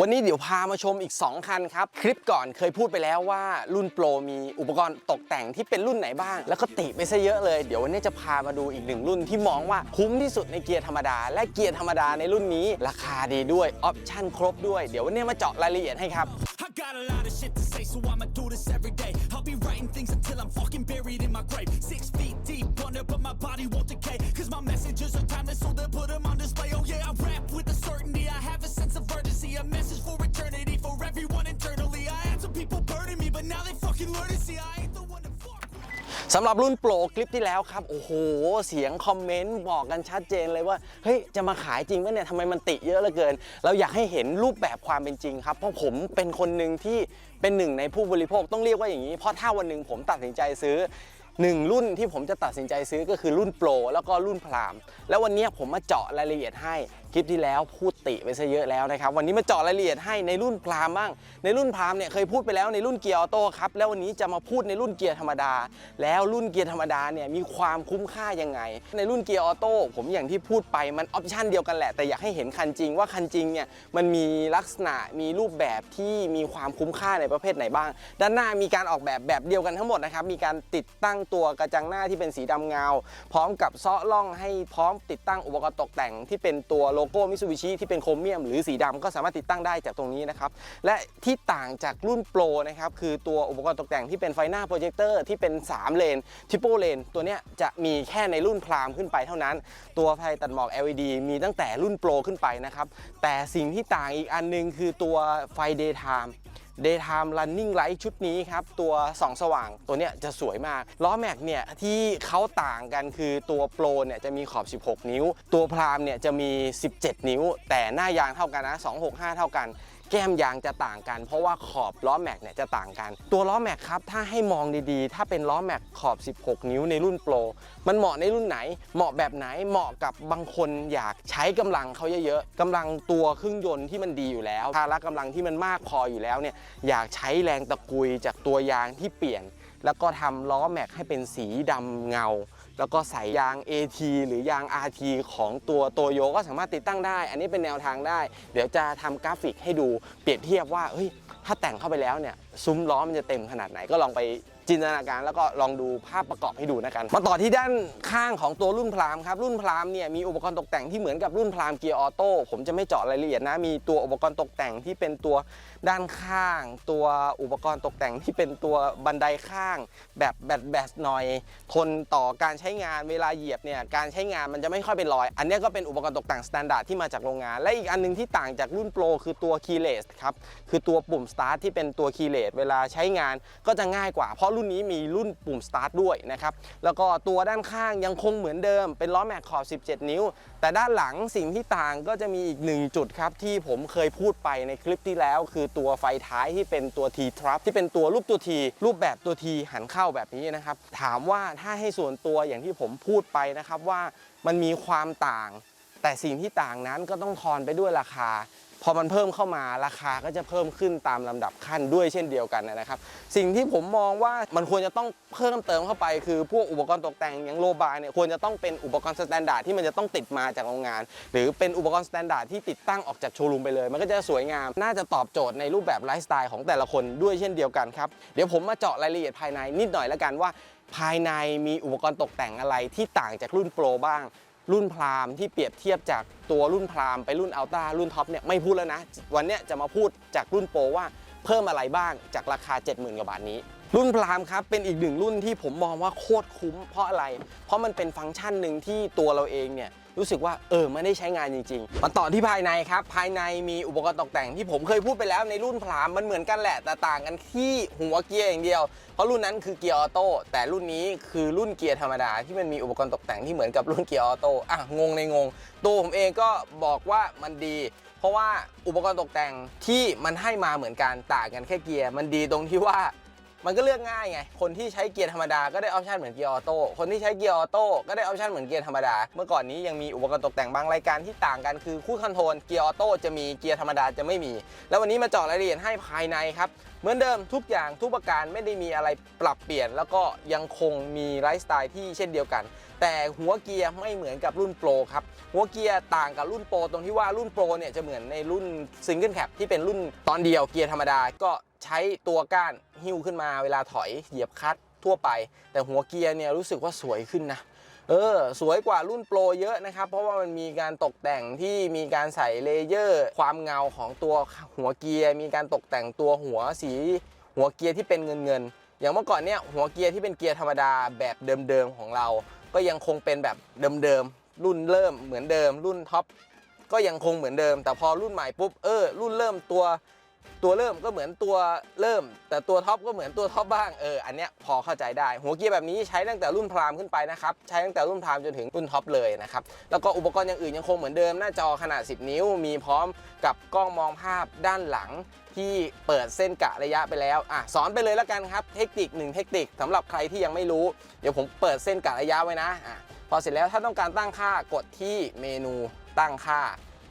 วันนี้เดี๋ยวพามาชมอีก 2 คันครับ คลิปก่อนเคยพูดไปแล้วว่ารุ่นโปรมีอุปกรณ์ตกแต่งที่เป็นรุ่นไหนบ้าง แล้วก็ติไปซะเยอะเลย เดี๋ยววันนี้จะพามาดูอีกหนึ่งรุ่นที่มองว่าคุ้มที่สุดในเกียร์ธรรมดา และเกียร์ธรรมดาในรุ่นนี้ ราคาดีด้วยออปชั่นครบด้วยเดี๋ยววันนี้มาเจาะรายละเอียดให้ครับ I got a lot of shit to say, so I'ma do this every day. I'll be writing things until I'm fucking buried in my grave. Six feet deep under, but my body won't decay. สำหรับรุ่นโปรคลิปที่แล้วครับ โอ้โห เสียงคอมเมนต์บอกกันชัดเจนเลยว่า เฮ้ย จะมาขายจริงปะเนี่ยทำไมมันติเยอะเหลือเกิน เราอยากให้เห็นรูปแบบความเป็นจริงครับ เพราะผมเป็นคนหนึ่งที่เป็นหนึ่งในผู้บริโภคต้องเรียกว่าอย่างนี้ เพราะถ้าวันหนึ่งผมตัดสินใจซื้อหนึ่งรุ่นที่ผมจะตัดสินใจซื้อก็คือรุ่นโปรแล้วก็รุ่นพราม แล้ววันนี้ผมมาเจาะรายละเอียดให้ คลิปที่แล้วพูดติไปซะเยอะแล้วนะครับ วันนี้มาเจาะรายละเอียดให้ในรุ่นพรามบ้าง ในรุ่นพรามเนี่ยเคยพูดไปแล้วในรุ่นเกียร์ออโต้ครับ แล้ววันนี้จะมาพูดในรุ่นเกียร์ธรรมดา แล้วรุ่นเกียร์ธรรมดาเนี่ยมีความคุ้มค่ายังไง ในรุ่นเกียร์ออโต้ผมอย่างที่พูดไปมันออปชันเดียวกันแหละ แต่อยากให้เห็นคันจริงว่าคันจริงเนี่ยมันมีลักษณะมีรูปแบบที่มีความคุ้มค่าในประเภทไหนบ้าง ด้านหน้ามีการออกแบบแบบเดียวกันทั้งหมดนะครับมีการติดตั้งตัวกระจังหน้าที่เป็นสีดำเงา พร้อมกับซาะล่องให้พร้อมติดตั้งอุปกรณ์ตกแต่งที่เป็นตัวโลโก้มิซูบิชิที่เป็นโครเมียมหรือสีดำก็สามารถติดตั้งได้จากตรงนี้นะครับ และที่ต่างจากรุ่นโปรนะครับคือตัวอุปกรณ์ตกแต่งที่เป็นไฟหน้าโปรเจคเตอร์ที่เป็น 3 เลนทิปโปเลนตัวเนี้ยจะมีแค่ในรุ่นพรามขึ้นไปเท่านั้น ตัวไฟตัดหมอก LED มีตั้งแต่รุ่นโปรขึ้นไปนะครับแต่สิ่งที่ต่างอีกอันหนึงคือตัวไฟเดย์ไทม์ Daytime Running Light ชุดนี้ครับตัวส่องสว่างตัวเนี้ยจะสวยมากล้อแม็กเนี่ยที่เขาต่างกันคือตัวโปรเนี่ยจะมีขอบ 16 นิ้ว ตัวพรามเนี่ยจะมี 17 นิ้ว แต่หน้ายางเท่ากันนะ265 เท่ากัน แก้มยางจะต่างกัน เพราะว่าขอบล้อแม็กเนี่ยจะต่างกัน ตัวล้อแม็กครับถ้าให้มองดีๆ ถ้าเป็นล้อแม็กขอบ 16 นิ้วในรุ่นโปรมันเหมาะในรุ่นไหน เหมาะแบบไหนเหมาะกับบางคนอยากใช้กำลังเขาเยอะๆกำลังตัวเครื่องยนต์ที่มันดีอยู่แล้วภาระกำลังที่มันมากพออยู่แล้วเนี่ยอยากใช้แรงตะกุยจากตัวยางที่เปลี่ยน แล้วก็ทำล้อแม็กให้เป็นสีดำเงา แล้วก็ใส่ยาง AT หรือยาง RT ของตัวโตโยก็สามารถติดตั้งได้ อันนี้เป็นแนวทางได้ เดี๋ยวจะทำกราฟิกให้ดูเปรียบเทียบว่าเฮ้ยถ้าแต่งเข้าไปแล้วเนี่ยซุ้มล้อมันจะเต็มขนาดไหนก็ลองไป จินตนาการแล้วก็ลองดูภาพประกอบให้ดูนะกันมาต่อที่ด้านข้างของตัวรุ่นพรามครับรุ่นพรามเนี่ยมีอุปกรณ์ตกแต่งที่เหมือนกับรุ่นพรามเกียร์ออโต้ผมจะไม่เจาะรายละเอียดนะมีตัวอุปกรณ์ตกแต่งที่เป็นตัวด้านข้าง ตัวอุปกรณ์ตกแต่งที่เป็นตัวบันไดข้าง แบบแบดแบสหน่อยทนต่อการใช้งานเวลาเหยียบเนี่ยการใช้งานมันจะไม่ค่อยเป็นรอย อันนี้ก็เป็นอุปกรณ์ตกแต่งสแตนดาร์ดที่มาจากโรงงาน และอีกอันหนึงที่ต่างจากรุ่นโปรคือตัวคีย์เลสครับคือตัวปุ่มสตาร์ทที่เป็นตัวคีย์เลสเวลาใช้งานก็จะง่ายกว่าเพราะรุ่นนี้มีรุ่นปุ่มสตาร์ทด้วยนะครับแล้วก็ตัวด้านข้างยังคงเหมือนเดิมเป็นล้อแม็กขอบ 17 นิ้ว แต่ด้านหลังสิ่งที่ต่างก็จะมีอีกหนึ่งจุดครับที่ผมเคยพูดไปในคลิปที่แล้ว คือตัวไฟท้ายที่เป็นตัว T trap ที่เป็นตัวรูปตัว T รูปแบบตัว T หันเข้าแบบนี้นะครับถามว่าถ้าให้ส่วนตัวอย่างที่ผมพูดไปนะครับว่ามันมีความต่าง แต่สิ่งที่ต่างนั้นก็ต้องทอนไปด้วยราคา พอมันเพิ่มเข้ามาราคาก็จะเพิ่มขึ้นตามลำดับขั้นด้วยเช่นเดียวกันนะครับ สิ่งที่ผมมองว่ามันควรจะต้องเพิ่มเติมเข้าไป คือพวกอุปกรณ์ตกแต่งอย่างโลบาร์เนี่ยควรจะต้องเป็นอุปกรณ์สแตนดาร์ดที่มันจะต้องติดมาจากโรงงาน หรือเป็นอุปกรณ์สแตนดาร์ดที่ติดตั้งออกจากโชว์รูมไปเลย มันก็จะสวยงามน่าจะตอบโจทย์ในรูปแบบไลฟ์สไตล์ของแต่ละคนด้วยเช่นเดียวกันครับเดี๋ยวผมมาเจาะรายละเอียดภายในนิดหน่อยแล้วกันว่าภายในมีอุปกรณ์ตกแต่งอะไรที่ต่างจากรุ่นโปรบ้าง รุ่นพรามที่เปรียบเทียบจากตัวรุ่นพรามไปรุ่นอัลต้ารุ่นท็อปเนี่ยไม่พูดแล้วนะ วันนี้จะมาพูดจากรุ่นโปรว่าเพิ่มอะไรบ้างจากราคา 70,000กว่าบาทนี้ รุ่นพรามครับเป็นอีกหนึ่งรุ่นที่ผมมองว่าโคตรคุ้มเพราะอะไร เพราะมันเป็นฟังก์ชันหนึ่งที่ตัวเราเองเนี่ยรู้สึกว่าเออไม่ได้ใช้งานจริงๆ มาต่อที่ภายในครับ ภายในมีอุปกรณ์ตกแต่งที่ผมเคยพูดไปแล้วในรุ่นพรามมันเหมือนกันแหละแต่ต่างกันที่หัวเกียร์อย่างเดียว เพราะรุ่นนั้นคือเกียร์ออโต้แต่รุ่นนี้คือรุ่นเกียร์ธรรมดาที่มันมีอุปกรณ์ตกแต่งที่เหมือนกับรุ่นเกียร์ออโต้อะงงในงง ตัวผมเองก็บอกว่ามันดี เพราะว่าอุปกรณ์ตกแต่งที่มันให้มาเหมือนกันต่างกันแค่เกียร์มันดีตรงที่ว่า มันก็เลือกง่ายไง คนที่ใช้เกียร์ธรรมดาก็ได้ออปชันเหมือนเกียร์ออโต้ คนที่ใช้เกียร์ออโต้ก็ได้ออปชันเหมือนเกียร์ธรรมดา เมื่อก่อนนี้ยังมีอุปกรณ์ตกแต่งบางรายการที่ต่างกันคือคู่คอนโทรลเกียร์ออโต้จะมีเกียร์ธรรมดาจะไม่มี แล้ววันนี้มาเจาะรายละเอียดให้ภายในครับ เหมือนเดิมทุกอย่างทุกประการไม่ได้มีอะไรปรับเปลี่ยน แล้วก็ยังคงมีไลฟ์สไตล์ที่เช่นเดียวกัน แต่หัวเกียร์ไม่เหมือนกับรุ่นโปรครับหัวเกียร์ต่างกับรุ่นโปรตรงที่ว่ารุ่นโปรเนี่ยจะเหมือนในรุ่นซิงเกิลแคปที่เป็นรุ่นตอนเดียวเกียร์ธรรมดาก็ ใช้ตัวก้านหิ้วขึ้นมาเวลาถอยเหยียบคัตทั่วไป แต่หัวเกียร์เนี่ยรู้สึกว่าสวยขึ้นนะเออสวยกว่ารุ่นโปรเยอะนะครับ เพราะว่ามันมีการตกแต่งที่มีการใส่เลเยอร์ ความเงาของตัวหัวเกียร์ มีการตกแต่งตัวหัวสีหัวเกียร์ที่เป็นเงินเงินอย่างเมื่อก่อนเนี่ยหัวเกียร์ที่เป็นเกียร์ธรรมดาแบบเดิมๆของเรา ก็ยังคงเป็นแบบเดิมๆรุ่นเริ่มเหมือนเดิม รุ่นท็อปก็ยังคงเหมือนเดิม แต่พอรุ่นใหม่ปุ๊บเออรุ่นเริ่มตัว ตัวเริ่มก็เหมือนตัวเริ่ม แต่ตัวท็อปก็เหมือนตัวท็อปบ้างเอออันเนี้ยพอเข้าใจได้ หัวเกียร์แบบนี้ใช้ตั้งแต่รุ่นพรามขึ้นไปนะครับใช้ตั้งแต่รุ่นพรามจนถึงรุ่นท็อปเลยนะครับแล้วก็อุปกรณ์อย่างอื่นยังคงเหมือนเดิมหน้าจอขนาด 10 นิ้ว มีพร้อมกับกล้องมองภาพด้านหลังที่เปิดเส้นกะระยะไปแล้วอะสอนไปเลยแล้วกันครับเทคนิคหนึ่งเทคนิคสำหรับใครที่ยังไม่รู้เดี๋ยวผมเปิดเส้นกะระยะไว้นะอะพอเสร็จแล้วถ้าต้องการตั้งค่ากดที่เมนูตั้งค่า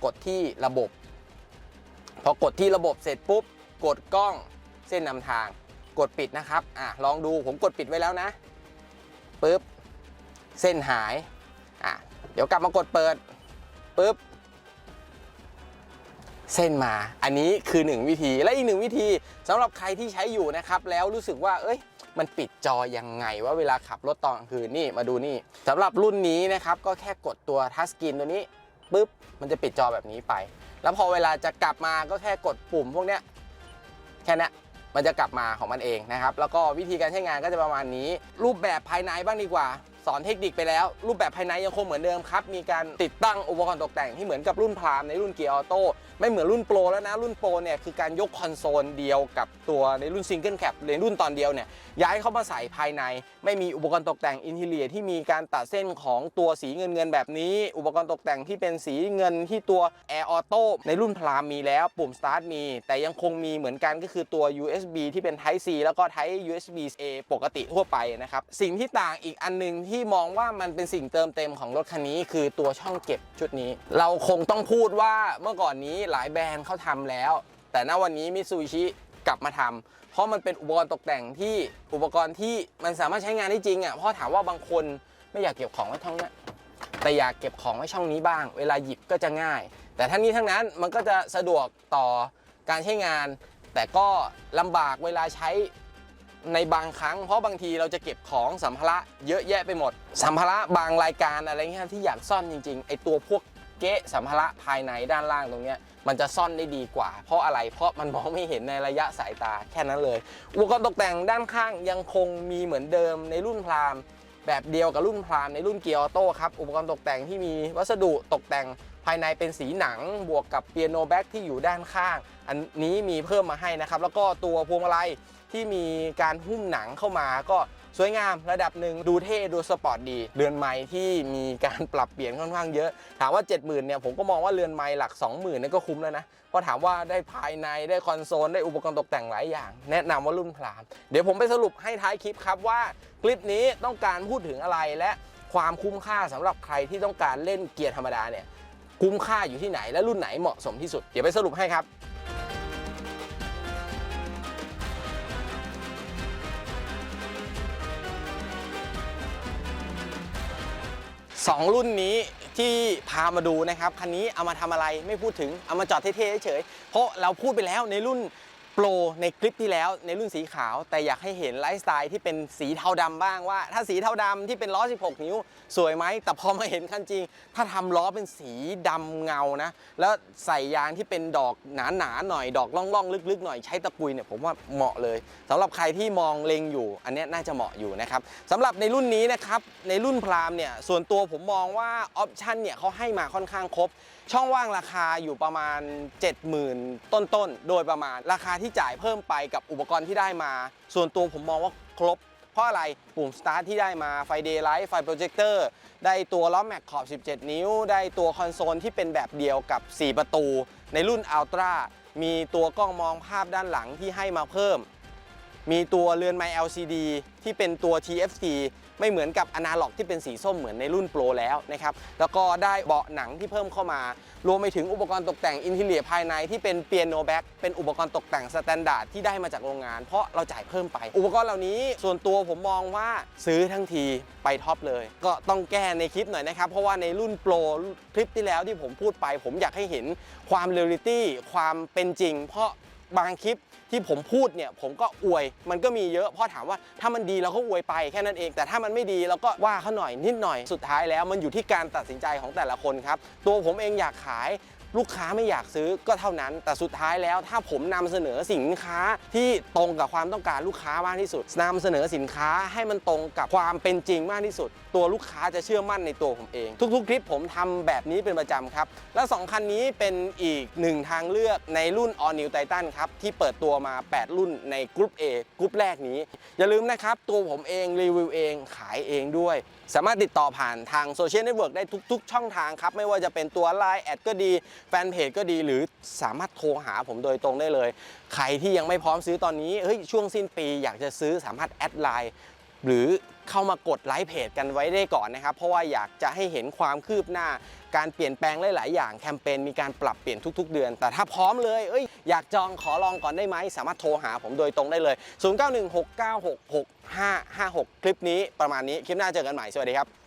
กดที่ระบบ พอกดที่ระบบเสร็จปุ๊บ กดกล้องเส้นนำทาง กดปิดนะครับอะลองดูผมกดปิดไว้แล้วนะปึ๊บเส้นหายอะเดี๋ยวกลับมากดเปิดปึ๊บเส้นมา อันนี้คือ 1 วิธี และอีกหนึ่งวิธีสำหรับใครที่ใช้อยู่นะครับ แล้วรู้สึกว่า เอ้ย มันปิดจอยังไงว่าเวลาขับรถตอนกลางคืนนี่มาดูนี่สำหรับรุ่นนี้นะครับ ก็แค่กดตัวทัชสกรีนตัวนี้ปุ๊บมันจะปิดจอแบบนี้ไป แล้วพอเวลาจะกลับมาก็แค่กดปุ่มพวกเนี้ยแค่นี้มันจะกลับมาของมันเองนะครับ แล้วก็วิธีการใช้งานก็จะประมาณนี้ รูปแบบภายในบ้างดีกว่า สอนเทคนิคไปแล้ว รูปแบบภายในยังคงเหมือนเดิมครับ มีการติดตั้งอุปกรณ์ตกแต่งที่เหมือนกับรุ่นพรามในรุ่นเกียร์ออโต้ไม่เหมือนรุ่นโปรแล้วนะรุ่นโปรเนี่ยคือการยกคอนโซลเดียวกับตัวในรุ่นซิงเกิลแคปในรุ่นตอนเดียวเนี่ยย้ายเข้ามาใส่ภายใน ไม่มีอุปกรณ์ตกแต่งอินทีเลียที่มีการตัดเส้นของตัวสีเงินเงินแบบนี้ อุปกรณ์ตกแต่งที่เป็นสีเงินที่ตัว Air Auto ในรุ่นพรามมีแล้วปุ่ม Start มี แต่ยังคงมีเหมือนกันก็คือตัว USB ที่เป็น Type C แล้วก็ Type USB A ปกติทั่วไปนะครับสิ่งที่ต่างอีกอันนึงทที่มองว่ามันเป็นสิ่งเติมเต็มของรถคันนี้ คือตัวช่องเก็บชุดนี้ เราคงต้องพูดว่าเมื่อก่อนนี้หลายแบรนด์เขาทำแล้ว แต่ณวันนี้มิซูชิกลับมาทำเพราะมันเป็นอุปกรณ์ตกแต่งที่อุปกรณ์ที่มันสามารถใช้งานได้จริงอะเพราะถามว่าบางคนไม่อยากเก็บของไว้ท้องนี้แต่อยากเก็บของไว้ช่องนี้บ้าง เวลาหยิบก็จะง่าย แต่ทั้งนี้ทั้งนั้นมันก็จะสะดวกต่อการใช้งาน แต่ก็ลำบากเวลาใช้ ในบางครั้ง เพราะบางทีเราจะเก็บของสัมภาระเยอะแยะไปหมด สัมภาระบางรายการอะไรเงี้ยที่อยากซ่อนจริงๆไอตัวพวกเก๊ะสัมภาระภายในด้านล่างตรงเนี้ยมันจะซ่อนได้ดีกว่า เพราะอะไรเพราะมันมองไม่เห็นในระยะสายตาแค่นั้นเลย อุปกรณ์ตกแต่งด้านข้างยังคงมีเหมือนเดิมในรุ่นพรามแบบเดียวกับรุ่นพรามในรุ่นเกียร์ออโต้ครับอุปกรณ์ตกแต่งที่มีวัสดุตกแต่งภายในเป็นสีหนังบวกกับเปียโนแบ็กที่อยู่ด้านข้าง อันนี้มีเพิ่มมาให้นะครับ แล้วก็ตัวพวงมาลัย ที่มีการหุ้มหนังเข้ามาก็สวยงามระดับหนึ่งดูเท่ดูสปอร์ตดี เรือนไม้ที่มีการปรับเปลี่ยนค่อนข้างเยอะ ถามว่า 70,000เนี่ยผมก็มองว่าเรือนไม้หลัก 20,000นี่ก็คุ้มแล้วนะเพราะถามว่าได้ภายในได้คอนโซล ได้อุปกรณ์ตกแต่งหลายอย่าง แนะนำว่ารุ่นพรามเดี๋ยวผมไปสรุปให้ท้ายคลิปครับว่าคลิปนี้ต้องการพูดถึงอะไรและความคุ้มค่าสำหรับใครที่ต้องการเล่นเกียร์ธรรมดาเนี่ยคุ้มค่าอยู่ที่ไหนและรุ่นไหนเหมาะสมที่สุดเดี๋ยวไปสรุปให้ครับ สองรุ่นนี้ที่พามาดูนะครับ คันนี้เอามาทำอะไรไม่พูดถึง เอามาจอดเท่ๆเฉยๆเพราะเราพูดไปแล้วในรุ่น รในคลิปที่แล้วในรุ่นสีขาว แต่อยากให้เห็นไลฟ์สไตล์ที่เป็นสีเทาดำบ้างว่า ถ้าสีเทาดำที่เป็นล้อ 16 นิ้ว สวยไหม แต่พอมาเห็นคันจริง ถ้าทำล้อเป็นสีดำเงานะ แล้วใส่ยางที่เป็นดอกหนาๆหน่อยดอกล่องๆ ลึกๆ หน่อยใช้ตะกุยเนี่ยผมว่าเหมาะเลยสำหรับใครที่มองเลงอยู่ อันนี้น่าจะเหมาะอยู่นะครับสำหรับในรุ่นนี้นะครับในรุ่นพรามเนี่ยส่วนตัวผมมองว่าออปชันเนี่ยเขาให้มาค่อนข้างครบ ช่องว่างราคาอยู่ประมาณ 70,000 ต้นๆ โดยประมาณราคาที่จ่ายเพิ่มไปกับอุปกรณ์ที่ได้มา ส่วนตัวผมมองว่าครบ เพราะอะไรปุ่มสตาร์ทที่ได้มาไฟเดย์ไลท์ไฟโปรเจคเตอร์ได้ตัวล้อแม็กขอบ 17 นิ้ว ได้ตัวคอนโซลที่เป็นแบบเดียวกับ 4 ประตู ในรุ่นอัลตร้ามีตัวกล้องมองภาพด้านหลังที่ให้มาเพิ่ม มีตัวเรือนไม้ LCD ที่เป็นตัว TFT ไม่เหมือนกับอนาล็อกที่เป็นสีส้มเหมือนในรุ่นโปรแล้วนะครับ แล้วก็ได้เบาะหนังที่เพิ่มเข้ามา รวมไปถึงอุปกรณ์ตกแต่งอินทีเลียภายในที่เป็นเปียโนแบ็กเป็นอุปกรณ์ตกแต่งสแตนดาร์ดที่ได้มาจากโรงงาน เพราะเราจ่ายเพิ่มไป อุปกรณ์เหล่านี้ส่วนตัวผมมองว่าซื้อทั้งทีไปท็อปเลย ก็ต้องแก้ในคลิปหน่อยนะครับ เพราะว่าในรุ่นโปรคลิปที่แล้วที่ผมพูดไป ผมอยากให้เห็นความเรียลลิตี้ความเป็นจริง เพราะ บางคลิปที่ผมพูดเนี่ยผมก็อวย มันก็มีเยอะเพราะถามว่าถ้ามันดีเราก็อวยไปแค่นั้นเอง แต่ถ้ามันไม่ดีเราก็ว่าเขาหน่อยนิดหน่อยสุดท้ายแล้วมันอยู่ที่การตัดสินใจของแต่ละคนครับตัวผมเองอยากขาย ลูกค้าไม่อยากซื้อก็เท่านั้น แต่สุดท้ายแล้วถ้าผมนำเสนอสินค้าที่ตรงกับความต้องการลูกค้ามากที่สุดนำเสนอสินค้าให้มันตรงกับความเป็นจริงมากที่สุด ตัวลูกค้าจะเชื่อมั่นในตัวผมเอง ทุกๆ คลิปผมทำแบบนี้เป็นประจำครับ และสองคันนี้เป็นอีกหนึ่งทางเลือกในรุ่น All New Titan ครับ ที่เปิดตัวมา 8 รุ่นในกรุ๊ป A กรุ๊ปแรกนี้ อย่าลืมนะครับ ตัวผมเองรีวิวเองขายเองด้วย สามารถติดต่อผ่านทางโซเชียลเน็ตเวิร์กได้ทุก ๆ ช่องทางครับ ไม่ว่าจะเป็นตัว Line แอดก็ดีแฟนเพจก็ดีหรือสามารถโทรหาผมโดยตรงได้เลย ใครที่ยังไม่พร้อมซื้อตอนนี้เฮ้ยช่วงสิ้นปีอยากจะซื้อสามารถแอดไลน์หรือเข้ามากดไลค์เพจกันไว้ได้ก่อนนะครับ เพราะว่าอยากจะให้เห็นความคืบหน้า การเปลี่ยนแปลงหลาย ๆ อย่างแคมเปญมีการปรับเปลี่ยนทุก ๆ เดือน แต่ถ้าพร้อมเลยเอ้ยอยากจองขอลองก่อนได้ไหม สามารถโทรหาผมโดยตรงได้เลย 0916966556 คลิปนี้ประมาณนี้คลิปหน้าเจอกันใหม่สวัสดีครับ